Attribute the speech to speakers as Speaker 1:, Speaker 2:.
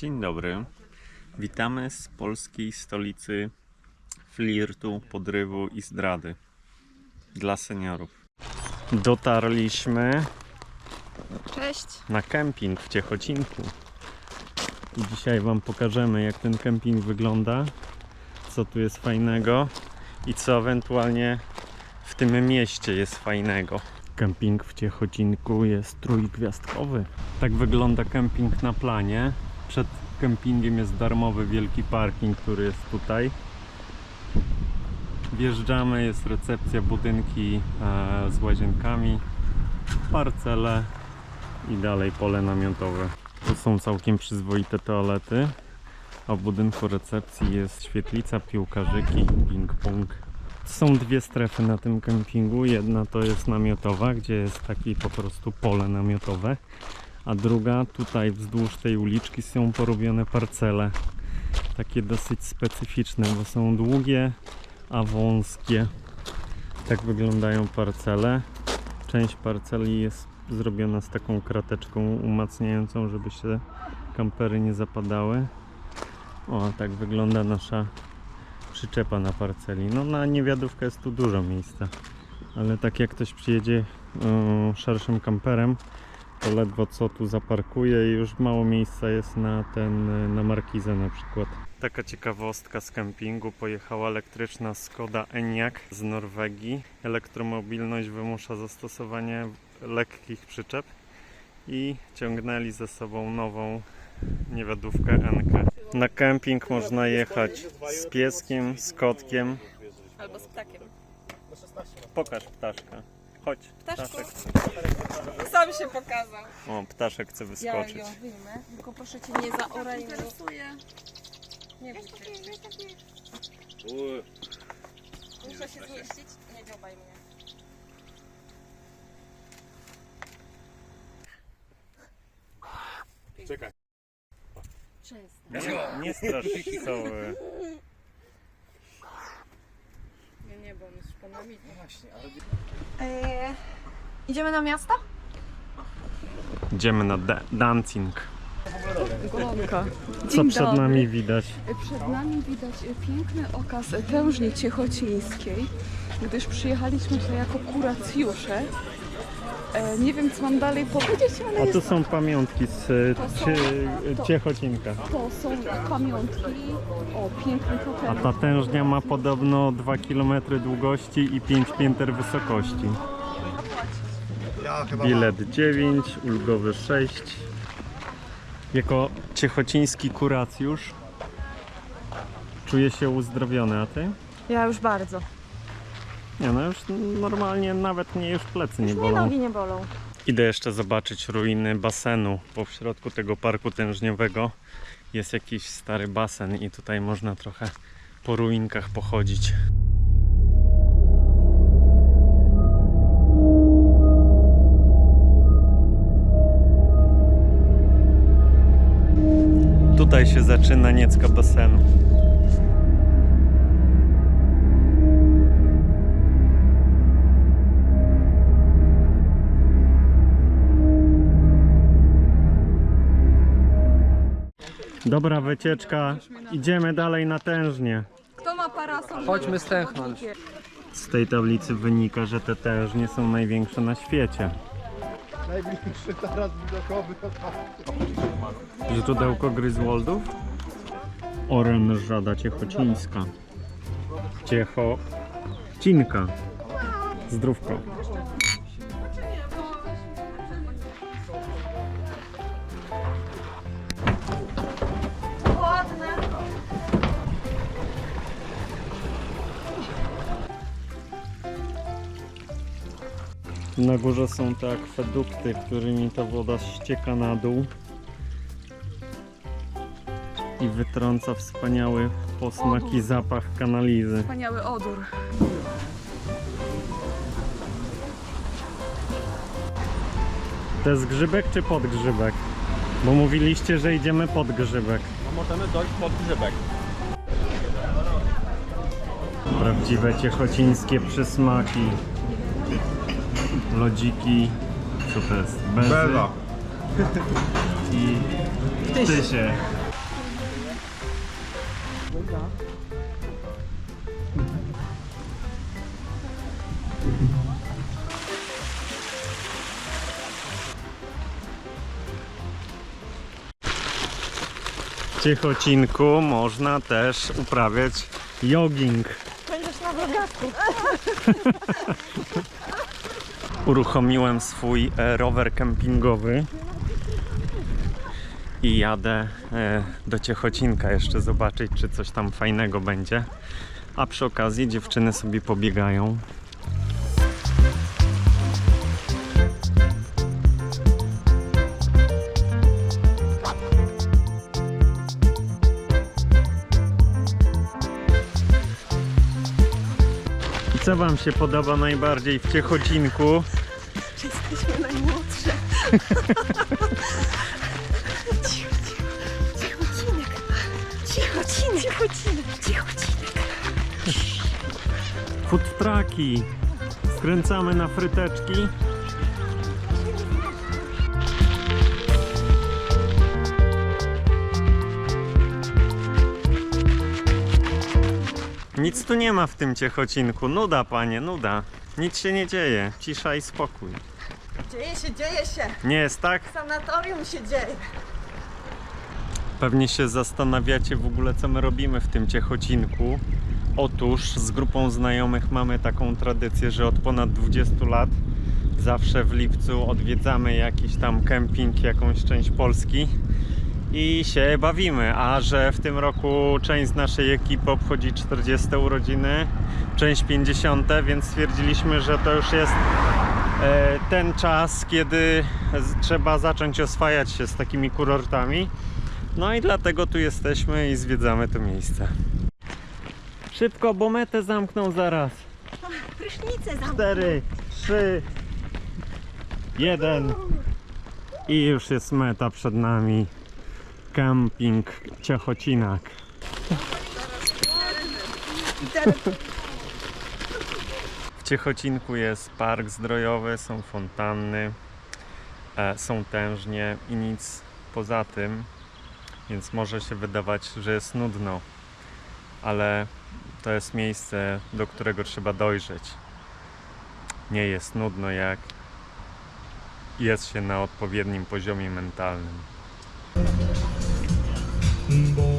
Speaker 1: Dzień dobry. Witamy z polskiej stolicy flirtu, podrywu i zdrady dla seniorów. Dotarliśmy
Speaker 2: Cześć.
Speaker 1: na kemping w Ciechocinku. I dzisiaj Wam pokażemy, jak ten kemping wygląda, co tu jest fajnego i co ewentualnie w tym mieście jest fajnego. Kemping w Ciechocinku jest trójgwiazdkowy. Tak wygląda kemping na planie. Przed kempingiem jest darmowy wielki parking, który jest tutaj. Wjeżdżamy, jest recepcja, budynki e, z łazienkami, parcele i dalej pole namiotowe. Tu są całkiem przyzwoite toalety, a w budynku recepcji jest świetlica, piłkarzyki ping-pong. Są dwie strefy na tym kempingu. Jedna to jest namiotowa, gdzie jest takie po prostu pole namiotowe, a druga tutaj wzdłuż tej uliczki są porobione parcele. Takie dosyć specyficzne, bo są długie, a wąskie. Tak wyglądają parcele. Część parceli jest zrobiona z taką krateczką umacniającą, żeby się kampery nie zapadały. O, tak wygląda nasza przyczepa na parceli. No na niewiadówkę jest tu dużo miejsca, ale tak jak ktoś przyjedzie e, szerszym kamperem, to ledwo co tu zaparkuje i już mało miejsca jest na ten, na markizę na przykład. Taka ciekawostka z kempingu. Pojechała elektryczna Skoda Enyaq z Norwegii. Elektromobilność wymusza zastosowanie lekkich przyczep i ciągnęli ze sobą nową niewiadówkę Enkę. Na kemping można jechać z pieskiem, z kotkiem.
Speaker 2: Albo z ptakiem.
Speaker 1: Pokaż ptaszka. Chodź,
Speaker 2: Ptaszku.
Speaker 1: ptaszek.
Speaker 2: Sam się pokazał.
Speaker 1: O, ptaszek chce
Speaker 2: Ja
Speaker 1: wyskoczyć.
Speaker 2: ją wyjmę, tylko proszę cię nie zaoraj. Interesuje. Nie bój się. Muszę się zmieścić. Nie dziobaj mnie.
Speaker 3: Czekaj.
Speaker 2: Przestań.
Speaker 1: Nie, nie strasz cały.
Speaker 4: Eee, idziemy na miasto?
Speaker 1: Idziemy na da- dancing.
Speaker 4: Golonka.
Speaker 1: Co przed nami widać?
Speaker 4: Przed nami widać piękny okaz tężni ciechocińskiej, gdyż przyjechaliśmy tutaj jako kuracjusze. E, nie wiem, co mam dalej powiedzieć, ale
Speaker 1: A
Speaker 4: jest,
Speaker 1: tu są pamiątki z e,
Speaker 4: To są-
Speaker 1: cie,
Speaker 4: to-
Speaker 1: Ciechocinka.
Speaker 4: to są pamiątki. O, piękny
Speaker 1: A ta tężnia ma podobno 2 km długości i 5 pięter wysokości.
Speaker 3: Ja chyba
Speaker 1: Bilet 9, ulgowy 6. Jako ciechociński kuracjusz czuję się uzdrowiony, a ty?
Speaker 4: Ja już bardzo.
Speaker 1: Nie no już normalnie nawet mnie już plecy nie
Speaker 4: Już mnie
Speaker 1: bolą.
Speaker 4: nogi nie bolą.
Speaker 1: Idę jeszcze zobaczyć ruiny basenu, bo w środku tego parku tężniowego jest jakiś stary basen i tutaj można trochę po ruinkach pochodzić. Tutaj się zaczyna niecka basenu. Dobra wycieczka, idziemy dalej na tężnie.
Speaker 4: Kto ma parasol?
Speaker 5: Chodźmy stęchnąć.
Speaker 1: Z tej tablicy wynika, że te tężnie są największe na świecie.
Speaker 3: najbliższy taras widokowy.
Speaker 1: Źródełko Gryzwoldów? Orężada ciechocińska. Ciechocinka. Zdrówko. Na górze są te akwedukty, którymi ta woda ścieka na dół i wytrąca wspaniały posmak i zapach kanalizy.
Speaker 4: Wspaniały odór.
Speaker 1: To jest grzybek czy podgrzybek? Bo mówiliście, że idziemy pod grzybek.
Speaker 5: No możemy dojść pod grzybek.
Speaker 1: Prawdziwe ciechocińskie przysmaki. Lodziki. Co to jest? Bezy
Speaker 3: Bela.
Speaker 1: i ptysie. W Ciechocinku można też uprawiać jogging.
Speaker 2: Będziesz na drogasku.
Speaker 1: Uruchomiłem swój e, rower kempingowy i jadę e, do Ciechocinka jeszcze zobaczyć, czy coś tam fajnego będzie. A przy okazji dziewczyny sobie pobiegają. Co Wam się podoba najbardziej w Ciechocinku?
Speaker 2: Jesteśmy najmłodsze. Cicho, cicho. Cichocinek. Cichocinek. Cichocinek. Cichocinek.
Speaker 1: Food trucki. Skręcamy na fryteczki. Nic tu nie ma w tym ciechocinku. Nuda, panie, nuda. Nic się nie dzieje. Cisza i spokój.
Speaker 2: Dzieje się, dzieje się.
Speaker 1: Nie jest tak?
Speaker 2: W sanatorium się dzieje.
Speaker 1: Pewnie się zastanawiacie w ogóle, co my robimy w tym Ciechocinku. Otóż z grupą znajomych mamy taką tradycję, że od ponad 20 lat zawsze w lipcu odwiedzamy jakiś tam kemping, jakąś część Polski i się bawimy. A że w tym roku część z naszej ekipy obchodzi 40 urodziny, część 50, więc stwierdziliśmy, że to już jest e, ten czas, kiedy trzeba zacząć oswajać się z takimi kurortami. No i dlatego tu jesteśmy i zwiedzamy to miejsce. Szybko, bo metę zamkną zaraz.
Speaker 2: Prysznice zamknął.
Speaker 1: 4, 3, 1 i już jest meta przed nami. Camping Ciechocinak. W Ciechocinku jest park zdrojowy, są fontanny, e, są tężnie i nic poza tym, więc może się wydawać, że jest nudno, ale to jest miejsce, do którego trzeba dojrzeć. Nie jest nudno, jak jest się na odpowiednim poziomie mentalnym.
Speaker 6: rainbow.